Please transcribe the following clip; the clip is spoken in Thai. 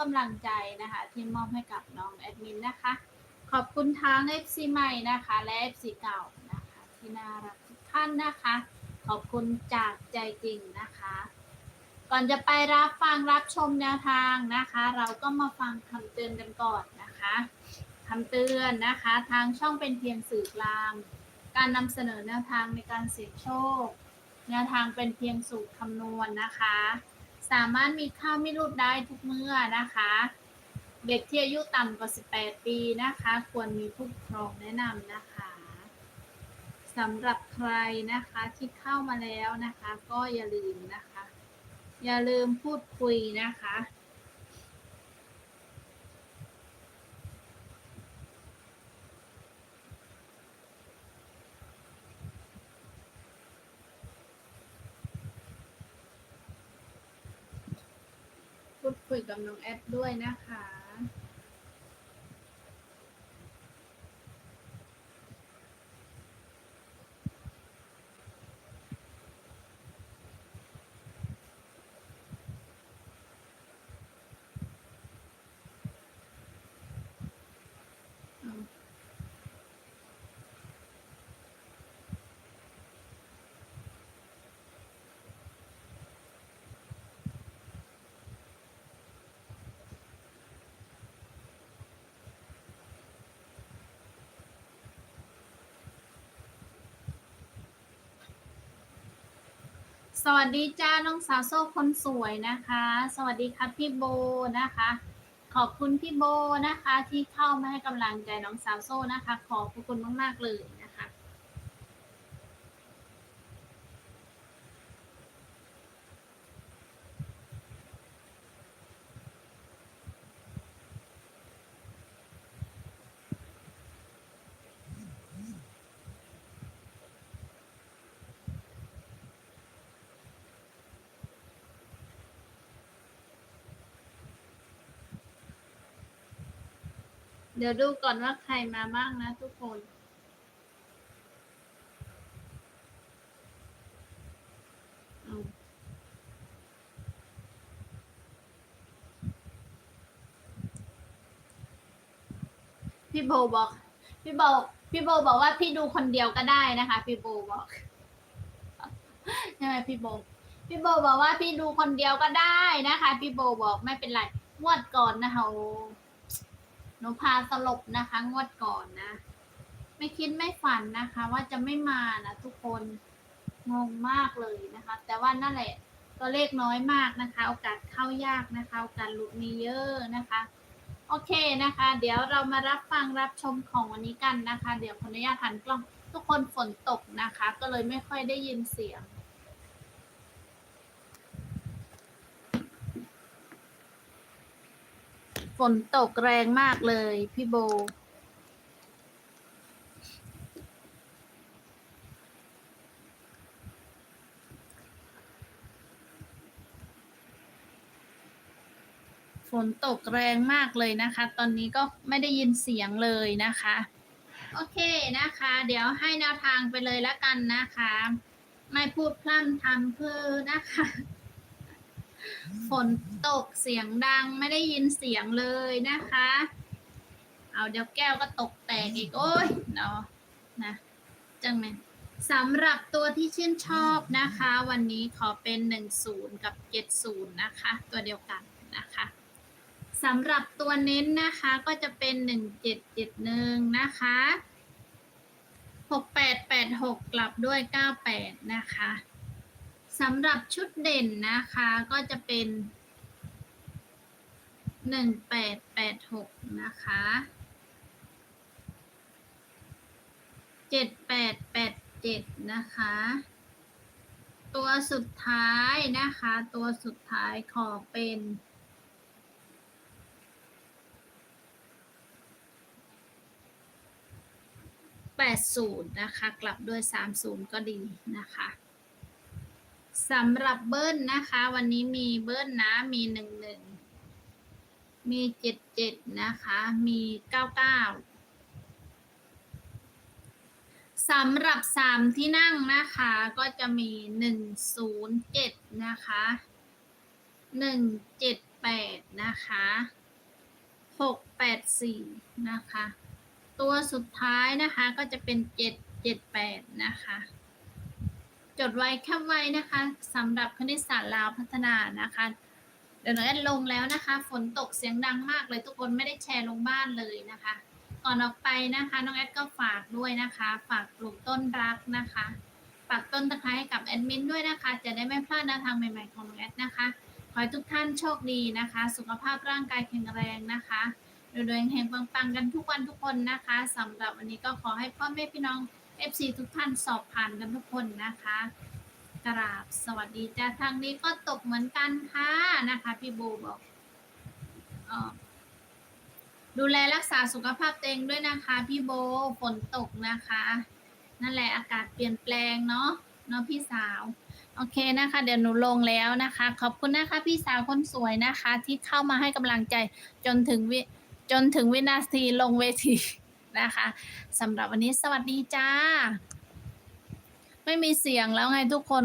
กำลังใจนะคะ ที่มอบให้กับน้องแอดมินนะคะ ขอบคุณทั้ง FC ใหม่นะคะ และ FC เก่านะคะ ที่น่ารักทุกท่านนะคะ ขอบคุณจากใจจริงนะคะ ก่อนจะไปรับฟังรับชมแนวทางนะคะ เราก็มาฟังคำเตือนกันก่อนนะคะคำเตือนนะคะ ทางช่องเป็นเพียงสื่อกลาง การนำเสนอแนวทางในการเสี่ยงโชค แนวทางเป็นเพียงสูตรคำนวณนะคะ สามารถมีข้าวไม่รูดได้ทุกเมื่อนะคะ เด็กที่อายุต่ำกว่า 18 ปีนะคะ ควรมีผู้ปกครองแนะนำนะคะสำหรับใครนะคะที่เข้ามาแล้วนะคะ ก็อย่าลืมนะคะ อย่าลืมพูดคุยนะคะ คุยกับน้องแอดด้วยนะคะ สวัสดีจ้าน้องสาวโซ่คนสวยนะคะ สวัสดีครับพี่โบนะคะ ขอบคุณพี่โบนะคะ ที่เข้ามาให้กำลังใจน้องสาวโซ่นะคะ ขอบคุณมากๆเลย เดี๋ยวดูก่อนว่าใครมาบ้างนะทุกคนพี่โบบอก พี่โบพี่โบบอกว่าพี่ดูคนเดียวก็ได้นะคะ พี่โบบอกใช่ไหมพี่โบ พี่โบบอกว่าพี่ดูคนเดียวก็ได้นะคะ พี่โบบอกไม่เป็นไรงวดก่อนนะคะโอ หนูพาสลบนะคะ งวดก่อนนะ ไม่คิดไม่ฝันนะคะ ว่าจะไม่มานะทุกคนงงมากเลยนะคะ แต่ว่านั่นแหละตัวเลขน้อยมากนะคะ โอกาสเข้ายากนะคะโอกาสหลุดมีเยอะนะคะ โอเคนะคะ เดี๋ยวเรามารับฟังรับชมของวันนี้กันนะคะ เดี๋ยวขออนุญาตหันกล้อง ทุกคนฝนตกนะคะ ก็เลยไม่ค่อยได้ยินเสียง ฝนตกแรงมากเลยพี่โบ ฝนตกแรงมากเลยนะคะ ตอนนี้ก็ไม่ได้ยินเสียงเลยนะคะ โอเคนะคะ เดี๋ยวให้แนวทางไปเลยล้วกันนะคะ ไม่พูดพร่ำทำเพื่อนะคะ ฝนตกเสียงดังไม่ได้ยินเสียงเลยนะคะ เอาเดี๋ยวแก้วก็ตกแตกอีกโอ้ยเนาะนะจังไหมสำหรับตัวที่ชื่นชอบนะคะ วันนี้ขอเป็น 10 กับ 70 นะคะ ตัวเดียวกันนะคะสำหรับตัวเน้นนะคะก็จะเป็น 1771 นะคะ 6886 กลับด้วย 98 นะคะ สำหรับชุดเด่นนะคะก็จะเป็น1886นะคะ7887นะคะ ตัวสุดท้ายนะคะ ตัวสุดท้ายขอเป็น80นย์นะคะ กลับด้วย30ก็ดีนะคะ สำหรับเบิ้ลนะคะ วันนี้มีเบิ้ลนะ มี11มี77นะคะ มี99สำหรับ3ที่นั่งนะคะ ก็จะมี107นย์เจ็ดนะคะ178แปดนะคะหกแปดสี่นะคะ ตัวสุดท้ายนะคะก็จะเป็นเจ็ดเจ็ดแปดนะคะ จดไว้แคบไว้นะคะสำหรับคณิตศาสตร์ลาวพัฒนานะคะ เดี๋ยวหนูแอดลงแล้วนะคะ ฝนตกเสียงดังมากเลยทุกคนไม่ได้แชร์ลงบ้านเลยนะคะ ก่อนออกไปนะคะน้องแอดก็ฝากด้วยนะคะ ฝากปลูกต้นรักนะคะฝากต้นตะไคร้ให้กับแอดมินด้วยนะคะ จะได้ไม่พลาดแนวทางใหม่ๆของน้องแอดนะคะ ขอให้ทุกท่านโชคดีนะคะ สุขภาพร่างกายแข็งแรงนะคะโดยๆเฮงปังๆกันทุกวันทุกคนนะคะสำหรับวันนี้ก็ขอให้พ่อแม่พี่น้อง FC ทุกท่านสอบผ่านกันทุกคนนะคะกราบสวัสดีจ้าทางนี้ก็ตกเหมือนกันค่ะนะคะ พี่โบบอกออดูแลรักษาสุขภาพตัวเองด้วยนะคะ พี่โบฝนตกนะคะ นั่นแหละอากาศเปลี่ยนแปลงเนาะเนาะพี่สาว โอเคนะคะ เดี๋ยวหนูลงแล้วนะคะ ขอบคุณนะคะ พี่สาวคนสวยนะคะ ที่เข้ามาให้กำลังใจจนถึงวิจนถึงวินาทีลงเวที นะคะสำหรับวันนี้สวัสดีจ้า ไม่มีเสียงแล้วไงทุกคน